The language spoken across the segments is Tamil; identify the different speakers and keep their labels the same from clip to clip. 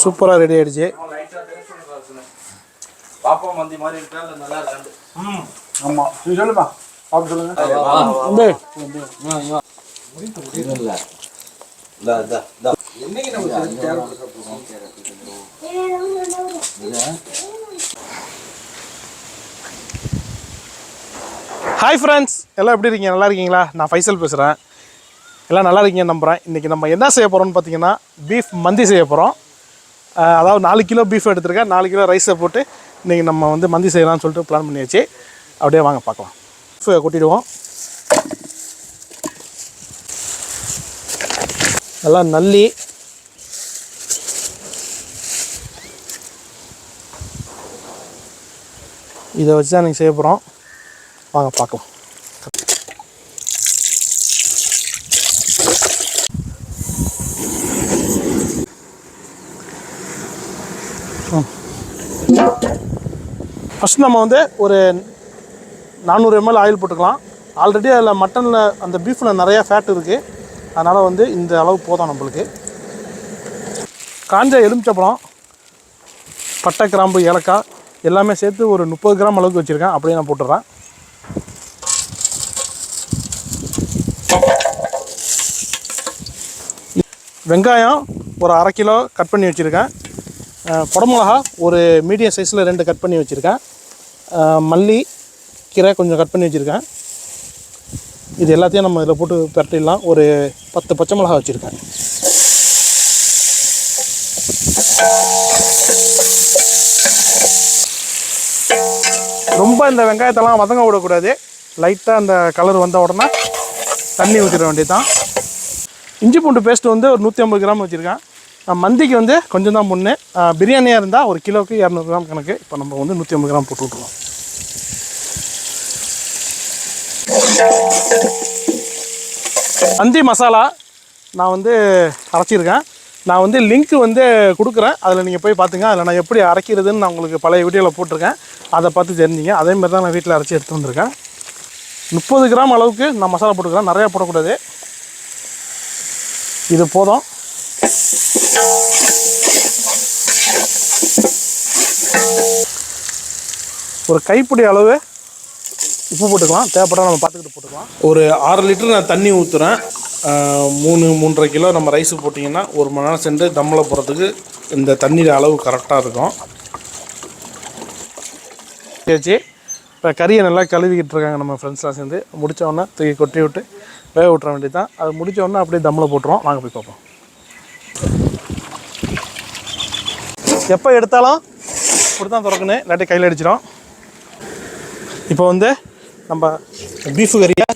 Speaker 1: சூப்பராக ரெடி ஆயிடுச்சு பாப்பா மந்தி மாதிரி இருக்கா நல்லா இருக்கு ம் நீ பாப்பா சொல்லுங்க ஹாய் ஃப்ரெண்ட்ஸ் எல்லாம் எப்படி இருக்கீங்க நல்லா இருக்கீங்களா நான் ஃபைசல் பேசுகிறேன் எல்லாம் நல்லா இருக்கீங்க நம்புகிறேன் இன்றைக்கி நம்ம என்ன செய்ய போகிறோம்னு பார்த்தீங்கன்னா பீஃப் மந்தி செய்ய போகிறோம் அதாவது நாலு கிலோ பீஃப் எடுத்துருக்கேன் நாலு கிலோ ரைஸை போட்டு இன்றைக்கி நம்ம வந்து மந்தி செய்யலாம்னு சொல்லிட்டு பிளான் பண்ணியாச்சு அப்படியே வாங்க பார்க்கலாம் பீஃபை கொட்டிடுவோம் நல்லா நல்லி இதை வச்சு தான் நீங்கள் செய்ய போகிறோம் வாங்க பார்க்கலாம் ஃபஸ்ட் நம்ம வந்து ஒரு நானூறு எம்எல் ஆயில் போட்டுக்கலாம் ஆல்ரெடி அதில் மட்டனில் அந்த பீஃபில் நிறையா ஃபேட் இருக்குது அதனால் வந்து இந்த அளவு போதும் நம்மளுக்கு காஞ்ச எலுமிச்சப்பழம் பட்டை கிராம்பு ஏலக்காய் எல்லாமே சேர்த்து ஒரு முப்பது கிராம் அளவுக்கு வச்சுருக்கேன் அப்படியே நான் போட்டுடுறேன் வெங்காயம் ஒரு அரை கிலோ கட் பண்ணி வச்சுருக்கேன் குடமிளகா ஒரு மீடியம் சைஸில் ரெண்டு கட் பண்ணி வச்சுருக்கேன் மல்லி கீரை கொஞ்சம் கட் பண்ணி வச்சுருக்கேன் இது எல்லாத்தையும் நம்ம இதில் போட்டு பரட்டிடலாம் ஒரு பத்து பச்சை மிளகா வச்சுருக்கேன் ரொம்ப இந்த வெங்காயத்தெல்லாம் வதங்க விடக்கூடாது லைட்டாக அந்த கலர் வந்த உடனே தண்ணி ஊற்றிட வேண்டியது தான் இஞ்சி பூண்டு பேஸ்ட் வந்து ஒரு நூற்றி ஐம்பது கிராம் வச்சுருக்கேன் மந்திக்கு வந்து கொஞ்சம் தான் முன்னே பிரியாணியாக இருந்தால் ஒரு கிலோவுக்கு இரநூறு கிராம் கணக்கு இப்போ நம்ம வந்து நூற்றி ஐம்பது கிராம் போட்டு விட்ருவோம் மந்தி மசாலா நான் வந்து அரைச்சிருக்கேன் நான் வந்து லிங்க்கு வந்து கொடுக்குறேன் அதில் நீங்கள் போய் பார்த்துங்க அதில் நான் எப்படி அரைக்கிறதுன்னு நான் உங்களுக்கு பழைய வீடியோவில் போட்டிருக்கேன் அதை பார்த்து தெரிஞ்சிங்க மாதிரி தான் நான் வீட்டில் அரைச்சி எடுத்து வந்திருக்கேன் முப்பது கிராம் அளவுக்கு நான் மசாலா போட்டுக்கிறேன் நிறையா போடக்கூடாது இது போதும் ஒரு கைப்பிடி அளவு உப்பு போட்டுக்கலாம் தேவைப்பட்டால் நம்ம பார்த்துக்கிட்டு போட்டுக்கலாம் ஒரு ஆறு லிட்டர் நான் தண்ணி ஊற்றுறேன் மூணு மூன்றரை கிலோ நம்ம ரைஸ் போட்டிங்கன்னா ஒரு மணி நேரம் சென்று தம்மில் போகிறதுக்கு இந்த தண்ணீர் அளவு கரெக்டாக இருக்கும் சேச்சி இப்போ கறியை நல்லா கழுவிக்கிட்டு இருக்காங்க நம்ம ஃப்ரெண்ட்ஸ்லாம் சேர்ந்து முடித்தோடனே தூக்கி கொட்டி விட்டு வேக விட்டுற வேண்டியது தான் அது முடித்தோடனே அப்படியே தம்மில் போட்டுருவோம் நாங்கள் போய் பார்ப்போம் எப்போ எடுத்தாலும் இப்படி தான் திறக்கணும் இல்லாட்டி கையில் அடிச்சிடும் இப்போ வந்து நம்ம பீஃபு கறியை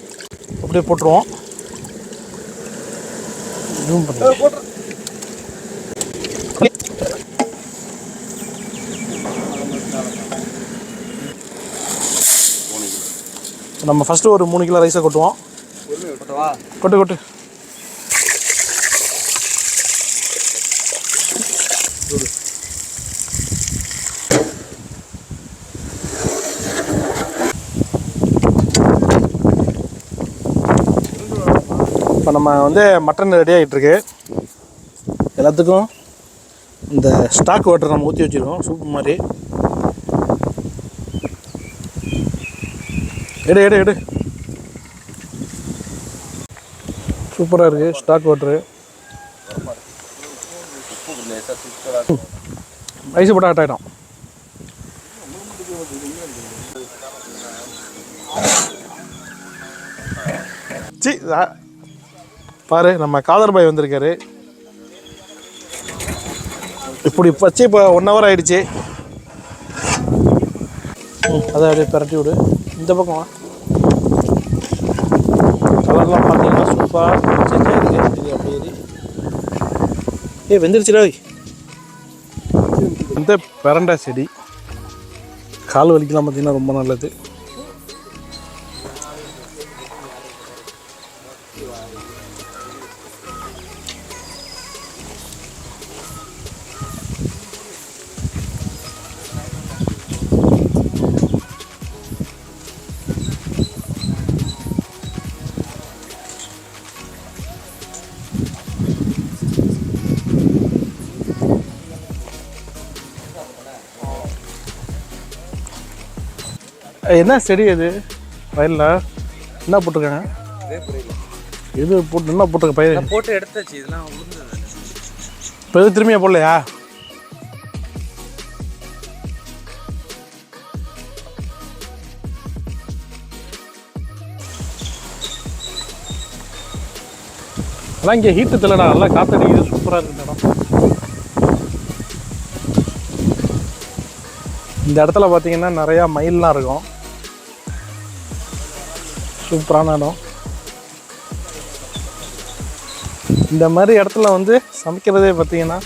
Speaker 1: அப்படியே போட்டுருவோம் ஜூம் நம்ம ஃபஸ்ட்டு ஒரு மூணு கிலோ ரைஸை கொட்டுவோம் கொட்டு கொட்டு வந்து மட்டன் ரெடி ஆகிட்டுருக்கு எல்லாத்துக்கும் இந்த ஸ்டாக் வாட்டர் நம்ம ஊற்றி வச்சுருக்கோம் சூப் மாதிரி எடு எடு எடு சூப்பராக இருக்குது ஸ்டாக் வாட்ரு ஐஸ் போட்டால் கட் ஆகிடும் சி பாரு நம்ம காதர் பாய் வந்திருக்காரு இப்படி வச்சு இப்போ ஒன் ஹவர் ஆயிடுச்சு அதை அப்படியே பரட்டி விடு இந்த பக்கம் கலர்லாம் பார்த்தீங்கன்னா சூப்பராக செஞ்சாக இருக்குது அப்படியே ஏ வெந்துருச்சுடா இந்த பரண்டா செடி கால் வலிக்கலாம் பார்த்திங்கன்னா ரொம்ப நல்லது என்ன செடி அது வயலில் என்ன போட்டிருக்காங்க இது போட்டு நல்லா போட்டு பயிர் போட்டு எடுத்தாச்சு இதெல்லாம் இப்போ எதுவும் திரும்பியா போடலையா ஆனால் இங்கே ஹீட்டு தெரியலடா நல்லா காற்றடிக்குது சூப்பராக இருக்கு இடம் இந்த இடத்துல பார்த்தீங்கன்னா நிறையா மயிலெலாம் இருக்கும் சூப்பரான இடம் இந்த மாதிரி இடத்துல வந்து சமைக்கிறதே பார்த்தீங்கன்னா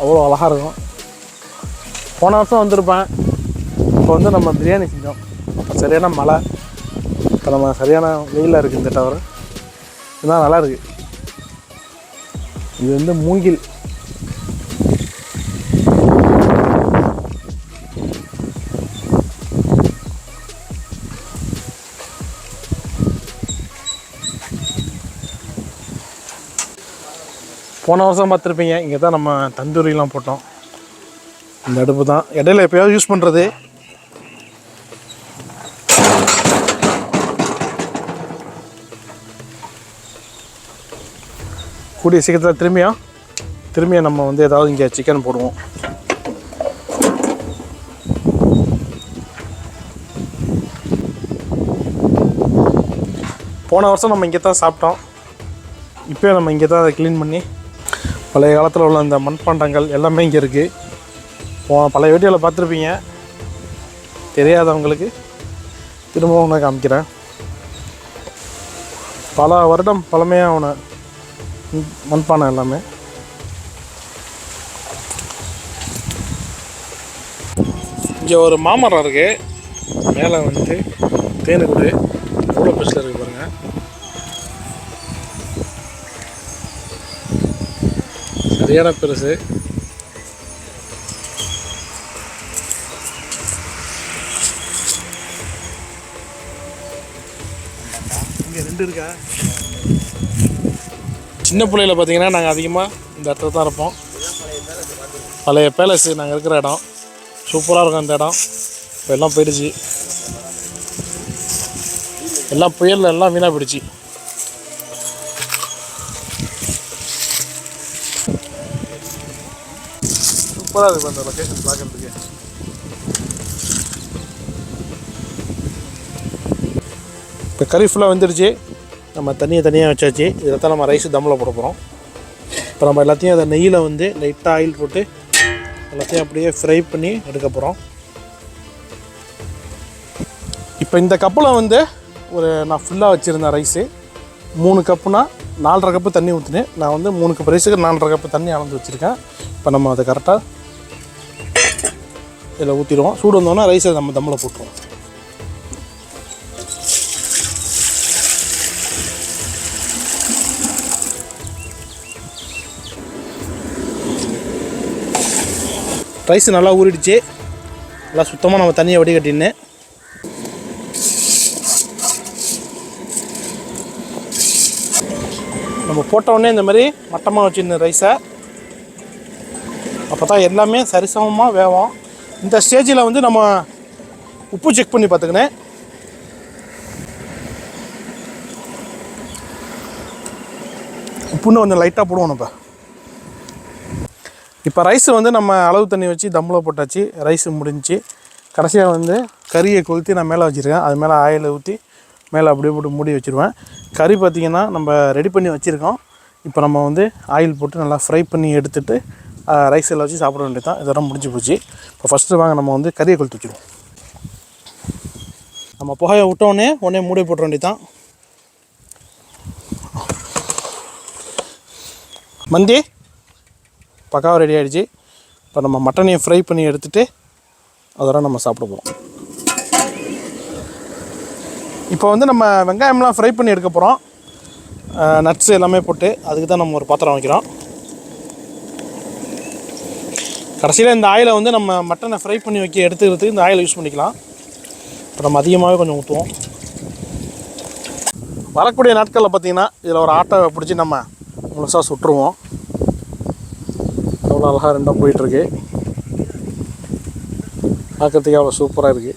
Speaker 1: அவ்வளோ அழகாக இருக்கும் போன வருஷம் வந்திருப்பேன் இப்போ வந்து நம்ம பிரியாணி செஞ்சோம் சரியான மழை இப்போ நம்ம சரியான வெயிலாக இருக்குது இந்த டவர் இதுதான் நல்லா இருக்குது இது வந்து மூங்கில் போன வருஷம் பார்த்துருப்பீங்க இங்கே தான் நம்ம தந்தூரிலாம் போட்டோம் இந்த அடுப்பு தான் இடையில எப்போயாவது யூஸ் பண்ணுறது கூடிய சீக்கிரத்தில் திரும்பியா திரும்பியா நம்ம வந்து ஏதாவது இங்கே சிக்கன் போடுவோம் போன வருஷம் நம்ம இங்கே தான் சாப்பிட்டோம் இப்போ நம்ம இங்கே தான் அதை க்ளீன் பண்ணி பழைய காலத்தில் உள்ள இந்த மண்பாண்டங்கள் எல்லாமே இங்கே இருக்குது பழைய வீடியோவில் பார்த்துருப்பீங்க தெரியாதவங்களுக்கு திரும்பவும் நான் காமிக்கிறேன் பல வருடம் பழமையாக பழமையான மண்பானை எல்லாமே இங்கே ஒரு மாமரம் இருக்குது மேலே வந்து தேனுக்குடு எவ்வளோ பெருசில் இருக்குது பாருங்கள் சரியான பெருசு சின்ன பிள்ளைல பார்த்தீங்கன்னா நாங்கள் அதிகமாக இந்த இடத்துல தான் இருப்போம் பழைய பேலஸ் நாங்கள் இருக்கிற இடம் சூப்பராக இருக்கும் அந்த இடம் இப்போ எல்லாம் போயிடுச்சு எல்லாம் புயலில் எல்லாம் வீணாக போயிடுச்சு சூப்பராக இருக்கும் அந்த லொக்கேஷன் பார்க்குறதுக்கு இப்போ கறி ஃபுல்லாக வந்துருச்சு நம்ம தண்ணியை தனியாக வச்சாச்சு இதில் தான் நம்ம ரைஸ் தம்மில் போட போகிறோம் இப்போ நம்ம எல்லாத்தையும் அதை நெய்யில் வந்து லைட்டாக ஆயில் போட்டு எல்லாத்தையும் அப்படியே ஃப்ரை பண்ணி எடுக்க போகிறோம் இப்போ இந்த கப்பில் வந்து ஒரு நான் ஃபுல்லாக வச்சுருந்தேன் ரைஸு மூணு கப்புனா நாலரை கப்பு தண்ணி ஊற்றுனேன் நான் வந்து மூணு கப் ரைஸுக்கு நாலரை கப்பு தண்ணி அளந்து வச்சுருக்கேன் இப்போ நம்ம அதை கரெக்டாக இதில் ஊற்றிடுவோம் சூடு வந்தோன்னா ரைஸை நம்ம தம்மில் போட்டுருவோம் ரைஸ் நல்லா ஊறிடுச்சு நல்லா சுத்தமாக நம்ம தண்ணியை வடிகட்டின்னு நம்ம போட்டவுடனே இந்த மாதிரி மட்டமாக வச்சுருந்தேன் ரைஸை அப்போ தான் எல்லாமே சரிசமமாக வேவோம் இந்த ஸ்டேஜில் வந்து நம்ம உப்பு செக் பண்ணி பார்த்துக்கினேன் உப்புன்னு கொஞ்சம் லைட்டாக போடுவோம் நம்ம இப்போ ரைஸ் வந்து நம்ம அளவு தண்ணி வச்சு தம்பில் போட்டாச்சு ரைஸ் முடிஞ்சு கடைசியாக வந்து கறியை கொளுத்தி நான் மேலே வச்சுருக்கேன் அது மேலே ஆயிலை ஊற்றி மேலே அப்படியே போட்டு மூடி வச்சுருவேன் கறி பார்த்திங்கன்னா நம்ம ரெடி பண்ணி வச்சுருக்கோம் இப்போ நம்ம வந்து ஆயில் போட்டு நல்லா ஃப்ரை பண்ணி எடுத்துகிட்டு ரைஸ் எல்லாம் வச்சு சாப்பிட வேண்டியது தான் இதெல்லாம் முடிஞ்சு போச்சு இப்போ ஃபஸ்ட்டு வாங்க நம்ம வந்து கறியை கொளுத்து வச்சுருவோம் நம்ம புகையை விட்டோடனே உடனே மூடி போட்டுற வேண்டியது தான் மந்தி பக்காவாக ரெடி ஆகிடுச்சு இப்போ நம்ம மட்டனையும் ஃப்ரை பண்ணி எடுத்துகிட்டு அதெல்லாம் நம்ம சாப்பிட போகிறோம் இப்போ வந்து நம்ம வெங்காயம்லாம் ஃப்ரை பண்ணி எடுக்க போகிறோம் நட்ஸ் எல்லாமே போட்டு அதுக்கு தான் நம்ம ஒரு பாத்திரம் வைக்கிறோம் கடைசியில் இந்த ஆயிலை வந்து நம்ம மட்டனை ஃப்ரை பண்ணி வைக்க எடுத்துக்கிறதுக்கு இந்த ஆயில் யூஸ் பண்ணிக்கலாம் இப்போ நம்ம அதிகமாகவே கொஞ்சம் ஊற்றுவோம் வரக்கூடிய நாட்களில் பார்த்திங்கன்னா இதில் ஒரு ஆட்டோவை பிடிச்சி நம்ம முழுசாக சுற்றுவோம் அவ்வளோ அழகாக ரெண்டாக போயிட்டுருக்கு பார்க்குறதுக்கு அவ்வளோ சூப்பராக இருக்குது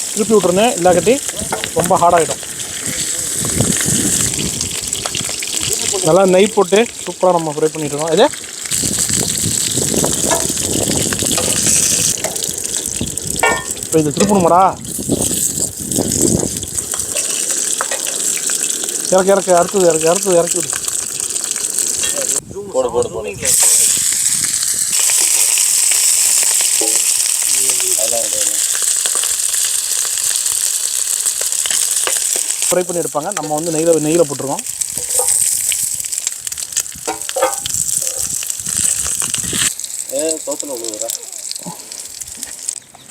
Speaker 1: திருப்பி விட்ருங்க இல்லாக்கட்டி ரொம்ப ஹார்டாகிடும் நல்லா நெய் போட்டு சூப்பராக நம்ம ஃப்ரை பண்ணிட்டுருக்கோம் இது இப்போ இது திருப்பணுமாடா இறக்கு இறக்கு அடுத்தது இறக்கு அடுத்தது இறக்கி விடு போடு போடு போடு ஃப்ரை பண்ணி எடுப்பாங்க நம்ம வந்து நெய்யில் நெய்யில் போட்டுருவோம்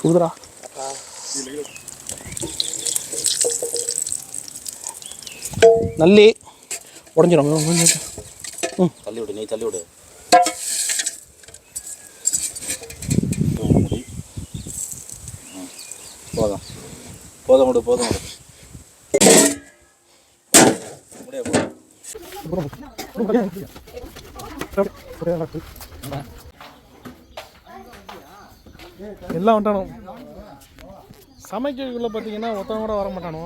Speaker 1: சுதுரா நல்லி உடஞ்சிரும் ம் தள்ளி விடு நீ தள்ளி விடு போதும் போதும் விடு போதும் விடு எல்லாம் வந்துட்டானோ சமைக்கிறதுக்குள்ளே பார்த்தீங்கன்னா ஒருத்தவங்க கூட வர மாட்டானோ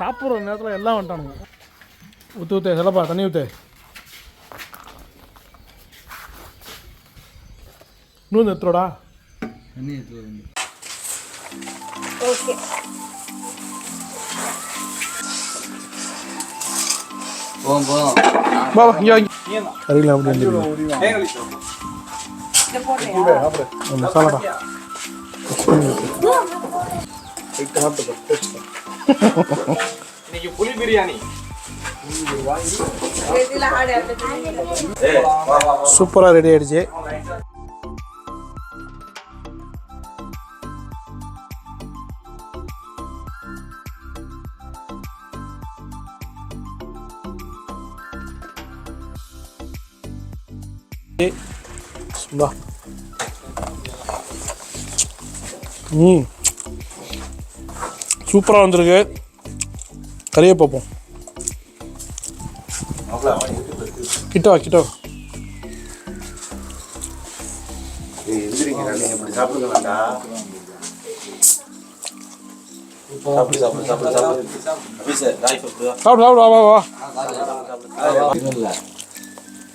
Speaker 1: சாப்பிட்ற நேரத்தில் எல்லாம் வந்துட்டானோ ஊற்று ஊத்தே சிலப்பா தண்ணி ஊத்தே இன்னும் எடுத்துடா தண்ணி எடுத்து ஓகே போதும் கறியில் அப்படி வந்துடுங்க இன்னைக்கு புளி பிரியாணி ரெடி ஆயிடுச்சு சும்மா ம் சூப்பராக வந்திருக்கு கறியை பார்ப்போம் கிட்டவா கிட்டவா சாப்பிடு சாப்பிடு சாப்பிடு சாப்பிடு சாப்பிடு சாப்பிடு வா வா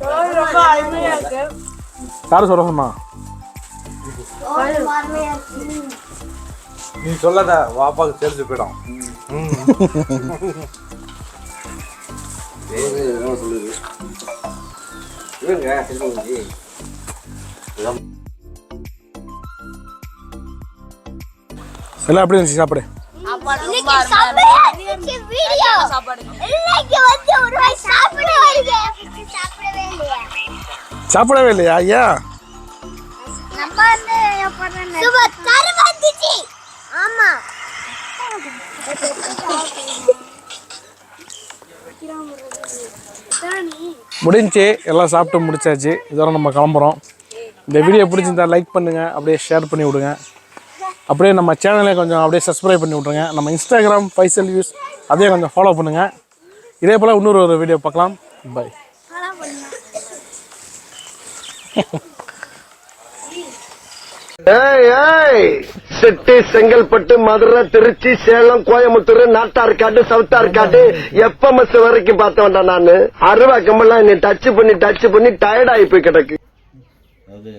Speaker 1: ரொம்ப அருமையா சொன்னா சொல்லுமா நீ சொல்லாத வாப்பாக்கு தெரிஞ்சு போயிடும் எல்லாம் எப்படி இருந்துச்சு சாப்பிடு சாப்பிடவே இல்லையா ஐயா முடிஞ்சு எல்லாம் சாப்பிட்டு முடிச்சாச்சு இதோட நம்ம கிளம்புறோம் இந்த வீடியோ பிடிச்சிருந்தா லைக் பண்ணுங்கள் அப்படியே ஷேர் பண்ணி விடுங்க அப்படியே நம்ம சேனலை கொஞ்சம் அப்படியே சப்ஸ்கிரைப் பண்ணி விட்ருங்க நம்ம இன்ஸ்டாகிராம் ஃபைசல் வியூஸ் அதையும் கொஞ்சம் ஃபாலோ பண்ணுங்கள் இதே போல் இன்னொரு ஒரு வீடியோ பார்க்கலாம் பை ஏய் ஏய் செட்டி செங்கல்பட்டு மதுரை திருச்சி சேலம் கோயம்புத்தூர் நாட்டார்காடு சவுத்தார்காடு எப்பமஸ் வரைக்கும் பார்த்த வேண்டாம் நானு அருவா கம்பெல்லாம் நீ டச் பண்ணி டச் பண்ணி டயர்ட் ஆகி போய் கிடக்கு